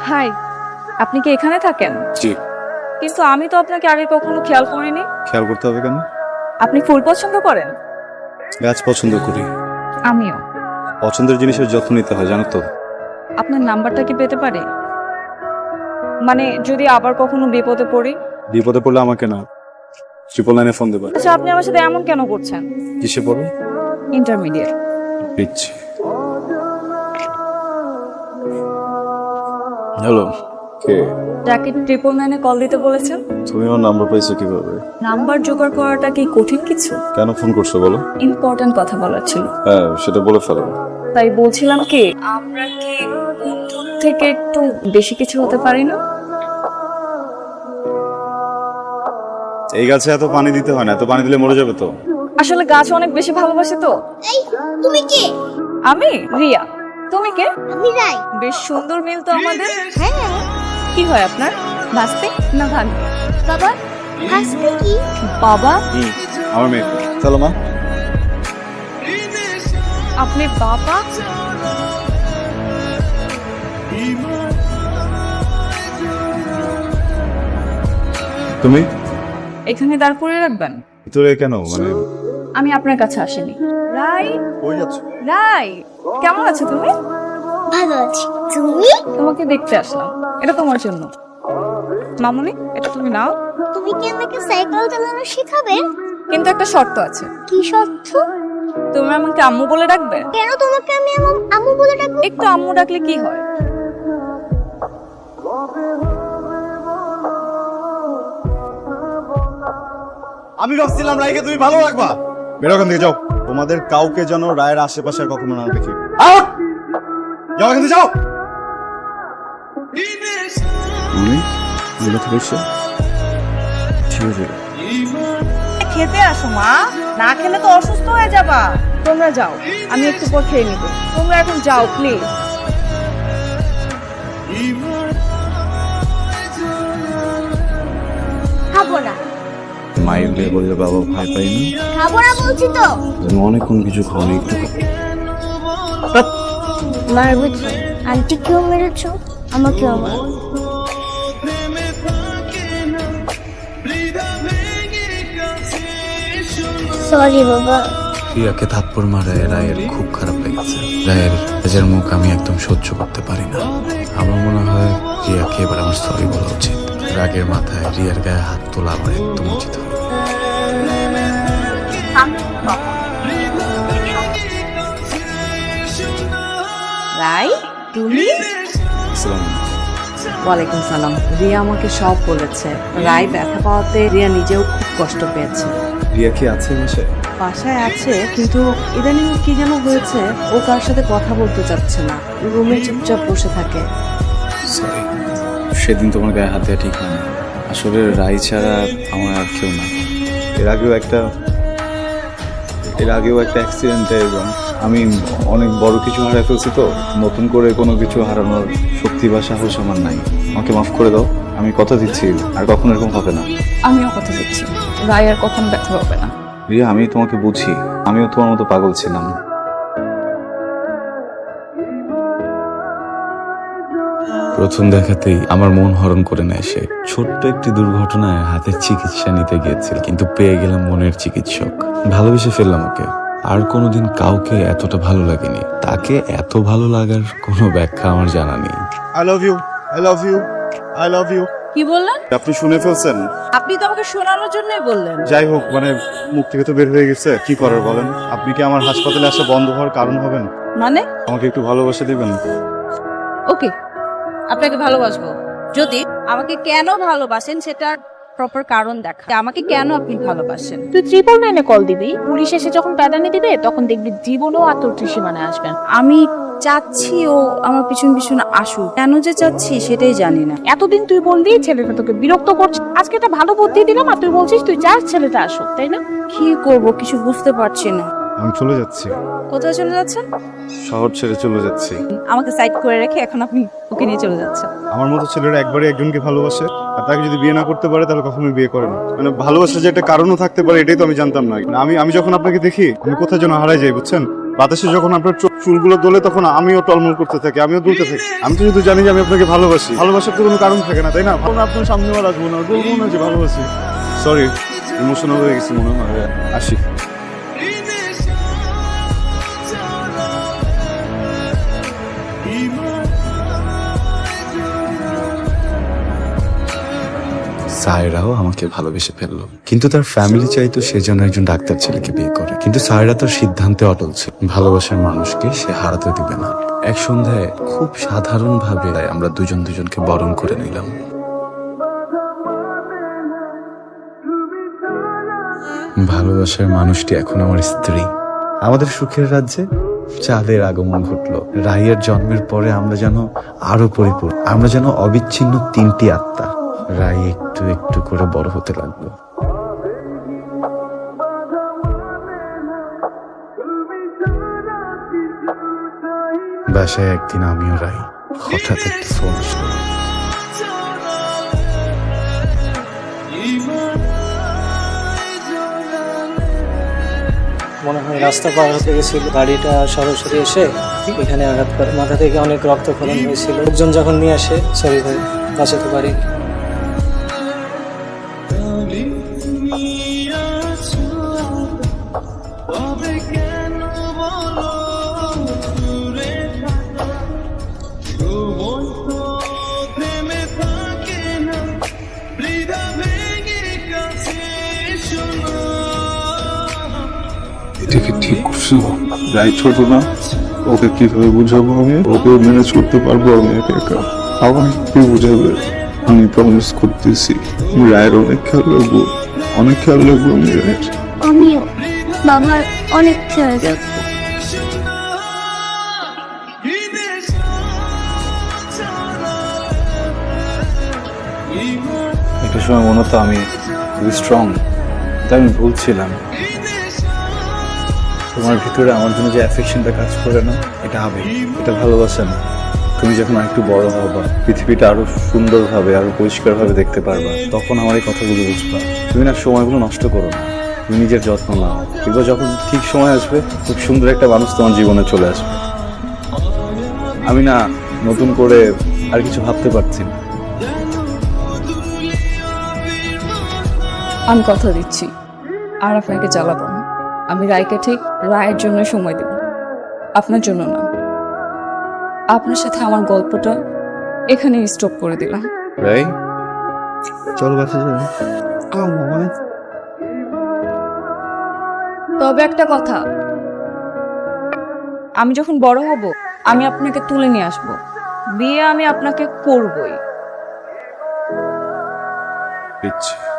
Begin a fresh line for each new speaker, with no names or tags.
High আপনি কি এখানে থাকেন?
জি।
কিন্তু আমি তো আপনাকে আগে কখনো খেয়াল করিনি।
খেয়াল করতে হবে কেন?
আপনি ফুল পছন্দ করেন?
গাছ পছন্দ করি।
আমিও।
পছন্দের জিনিসের যত্ন নিতে হয় জানো তো।
আপনার নাম্বারটা কি পেতে পারি? মানে যদি আবার কখনো বিপদে পড়ি?
বিপদে পড়লে আমাকে না। ট্রিপল লাইনে ফোন দেবে।
আচ্ছা আপনি আমার সাথে এমন কেন করছেন?
কিসে পড়ো?
ইন্টারমিডিয়েট
দিচ্ছি হ্যালো কে?
যাকে ট্রিপল নাইনে কল দিতে বলেছেন।
তুমি আমার নাম্বার পাইছো কীভাবে?
নাম্বার জোগাড় করাটা কি কঠিন কিছু?
কেন ফোন করছ বলো?
ইম্পর্ট্যান্ট কথা বলার ছিল।
হ্যাঁ সেটা বলে ফেলো।
তাই বলছিলাম কি আমরা কি থেকে একটু বেশি কিছু হতে পারি না?
এই গাছে এত পানি দিতে হয় না এত পানি দিলে মরে যাবে তো।
আসলে গাছ অনেক বেশি ভালোবাসে তো।
এই তুমি কে?
আমি রিয়া। তুমি কে?
আমি রাই।
বেশ সুন্দর মিল তো আমাদের।
হ্যাঁ।
কি হয় আপনার? ভাস্তে না ভান
বাবা হাসতে কি?
বাবা?
আমার মেয়ে। চলো মা।
আপনি বাবা?
তুমি?
এখানে দাঁড় করে রাখবেন?
ভিতরে কেন? মানে
আমি আপনার কাছে আসিনি। রাই?
কই যাচ্ছ?
রাই কেমন আছো তুমি?
ভালো আছি। তুমি?
তোমাকে দেখতে আসলাম। এটা তোমার জন্য। মামুনি এটা তুমি নাও।
তুমি কি আমাকে সাইকেল চালানো শেখাবে?
কিন্তু একটা শর্ত আছে।
কি সত্য
তুমি আমাকে আম্মু বলে ডাকবে?
কেন তোমাকে আমি আম্মু- আম্মু বলে ডাকবো?
একটু আম্মু ডাকলে কি হয়?
আমি ভাবছিলাম রাইকে তুমি ভালো রাখবা। বেরো ওখান থেকে যাও। তোমাদের কাউকে যেন রায়ের আশেপাশে আর কখনো না দেখি। আউট! যাও! এখান যাও তুমি ঠিক আছে।
খেতে আসো মা। না খেলে তো অসুস্থ হয়ে যাবা।
তোমরা যাও আমি একটু পর খেয়ে নিব। তোমরা এখন যাও প্লিজ
খাব না।
মায়ের বললে বাবা ভয় পাই না।
খাব না বলছি তো।
তুমি অনেকক্ষণ কিছু খাওনি একটু
মার বুঝছ আন্টি কেউ মেরেছো? আমাকেও মার সরি বাবা।
রিয়াকে থাপ্পড় মারায় রায়ের খুব খারাপ লেগেছে। রায়ের রাজের মুখ আমি একদম সহ্য করতে পারি না। আমার মনে হয় রিয়াকে এবার আমার সরি বলা উচিত। রাগের মাথায় রিয়ার গায়ে হাত তোলা আমার একদম উচিত হয়
রাই তুমি ওয়ালাইকুম সালাম। রিয়া আমাকে সব বলেছে। রাই ব্যথা পাওয়াতে রিয়া নিজেও খুব কষ্ট পেয়েছে।
রিয়া কি আছে বসে
বাসায় আছে কিন্তু ইদানিং কি যেন হয়েছে ও কার সাথে কথা বলতে চাচ্ছে না। রুমে চুপচাপ বসে থাকে।
সেদিন তোমার গায়ে হাত দেওয়া ঠিক হয়নি। আসলে রাই ছাড়া আমার আর কেউ না।
এর আগেও একটা এর আগেও একটা অ্যাক্সিডেন্ট এবং আমি অনেক বড় কিছু হারিয়ে ফেলছি তো নতুন করে কোনো কিছু হারানোর শক্তি বা সাহস আমার নাই। আমাকে মাফ করে দাও আমি কথা দিচ্ছি আর কখনো এরকম হবে না।
আমিও কথা দিচ্ছি রায় আর কখনো ব্যথা হবে না।
রিয়া আমি তোমাকে বুঝি আমিও তোমার মতো পাগল ছিলাম।
প্রথম দেখাতেই আমার মন হরণ করে নেয় সে। ছোট্ট একটি দুর্ঘটনায় হাতের চিকিৎসা নিতে গিয়েছিল কিন্তু পেয়ে গেলাম মনের চিকিৎসক। ভালোবেসে ফেললাম ওকে। আর কোনোদিন কাউকে এতটা ভালো লাগেনি। তাকে এত ভালো লাগার কোনো ব্যাখ্যা আমার জানা নেই।
I love you I love you I love you
কি বললেন?
আপনি শুনে ফেলছেন?
আপনি তো আমাকে শোনানোর জন্যই বললেন।
যাই হোক মানে মুখ থেকে তো বের হয়ে গেছে। কি করার বলেন? আপনি কি আমার হাসপাতালে আসা বন্ধ হওয়ার কারণ হবেন?
মানে?
আমাকে একটু ভালোবাসা দিবেন?
ওকে। আপনাকে ভালোবাসবো। যদি আমাকে কেন ভালোবাসেন সেটার প্রপার কারণ দেখা। আমাকে কেন আপনি ভালোবাসেন?
তুই ট্রিপল নাইনে কল দিবি। পুলিশ এসে যখন প্যাদানি দিবে তখন দেখবি জীবনও আর তোর সীমানে আসবে
আমি চাচ্ছি ও আমার পিছন পিছন আসুক। কেন যে চাচ্ছি সেটাই জানি না।
এতদিন তুই বললি ছেলেটা তোকে বিরক্ত করছে। আজকে একটা ভালো বুদ্ধি দিলাম আর তুই বলছিস তুই চাস ছেলেটা আসুক তাই না?
কি করব কিছু বুঝতে পারছি না।
আমি চলে যাচ্ছি।
কোথায় চলে যাচ্ছেন?
শহর ছেড়ে চলে যাচ্ছি।
আমাকে সাইড করে রেখে এখন আপনি ওকে নিয়ে চলে যাচ্ছেন।
আমার মতো ছেলেরা একবারে একজনকে ভালোবাসে আর তাকে যদি বিয়ে না করতে পারে তাহলে কখনোই বিয়ে করে না। মানে ভালোবাসা যে একটা কারণও থাকতে পারে এটাই তো আমি জানতাম না। আমি আমি যখন আপনাকে দেখি আমি কোথায় যেন হারাই যাই বুঝছেন? বাতাসে যখন আপনার চোখ চুলগুলো দোলে তখন আমিও টলমল করতে থাকি আমিও দুলতে থাকি। আমি তো শুধু জানি যে আমি আপনাকে ভালোবাসি। ভালোবাসার তো কোনো কারণ থাকে না তাই না? ভালো না আপনার সামনে আসব না বলব না যে ভালোবাসি। সরি ইমোশনাল হয়ে গেছি মনে হয়। আসি।
সায়রাও আমাকে ভালোবেসে ফেলল। কিন্তু তার ফ্যামিলি চাইতো সে যেন একজন ডাক্তার ছেলেকে বিয়ে করে। কিন্তু সায়রা তার সিদ্ধান্তে অটল ছিল। ভালোবাসার মানুষকে সে হারাতে দিবে না। এক সন্ধ্যায় খুব সাধারণ ভাবে আমরা দুজন দুজনকে বরণ করে নিলাম। ভালোবাসার মানুষটি এখন আমার স্ত্রী। আমাদের সুখের রাজ্যে চাঁদের আগমন ঘটলো। রাইয়ের জন্মের পরে আমরা যেন আরও পরিপূর্ণ, আমরা যেন অবিচ্ছিন্ন তিনটি আত্মা। রাই একটু একটু করে বড় হতে লাগল। বাসায় একদিন আমিও রাই হঠাৎ একটি ফোন
মনে হয় রাস্তা পার হতে গেছিল। গাড়িটা সরাসরি এসে এখানে আঘাত করে। মাথা থেকে অনেক রক্ত রক্তক্ষরণ হয়েছিল। লোকজন যখন নিয়ে আসে, সরি ভাই, বাঁচাতে পারি
এটা ঠিক করছ? রাই ছোট না, ওকে কীভাবে বুঝাবো আমি? ওকে ম্যানেজ করতে পারব আমি একা একা? আমার কি বুঝাবে? আমি প্রমিস করতেছি। রায়ের অনেক খেয়াল রাখব। অনেক খেয়াল রাখব আমি।
আমিও। বাবার অনেক খেয়াল রাখব।
একটা সময় মনে হতো আমি খুবই স্ট্রং তাই আমি ভুলছিলাম তোমার ভিতরে আমার জন্য যে অ্যাফেকশনটা কাজ করে না এটা হবে এটা ভালোবাসা না। তুমি যখন আরেকটু বড় হবা, পৃথিবীটা আরও সুন্দরভাবে, আরও পরিষ্কারভাবে দেখতে পারবা, তখন আমার এই কথাগুলো বুঝবা। তুমি না সময়গুলো নষ্ট করো না। তুমি নিজের যত্ন নাও। এবার যখন ঠিক সময় আসবে, খুব সুন্দর একটা মানুষ তোমার জীবনে চলে আসবে। আমি না নতুন করে আর কিছু ভাবতে পারছি না।
আমি কথা দিচ্ছি। আর আপনাকে জ্বালাবো না। আমি রায়কে ঠিক রায়ের জন্য সময় দেব। আপনার জন্য না। আপনার সাথে আমার গল্পটা এখানে স্টপ করে দিলাম।
রাই চলো বাসে যাব
তবে একটা কথা আমি যখন বড় হব আমি আপনাকে তুলে নিয়ে আসব। বিয়ে আমি আপনাকে করবই।
ইচ্ছে।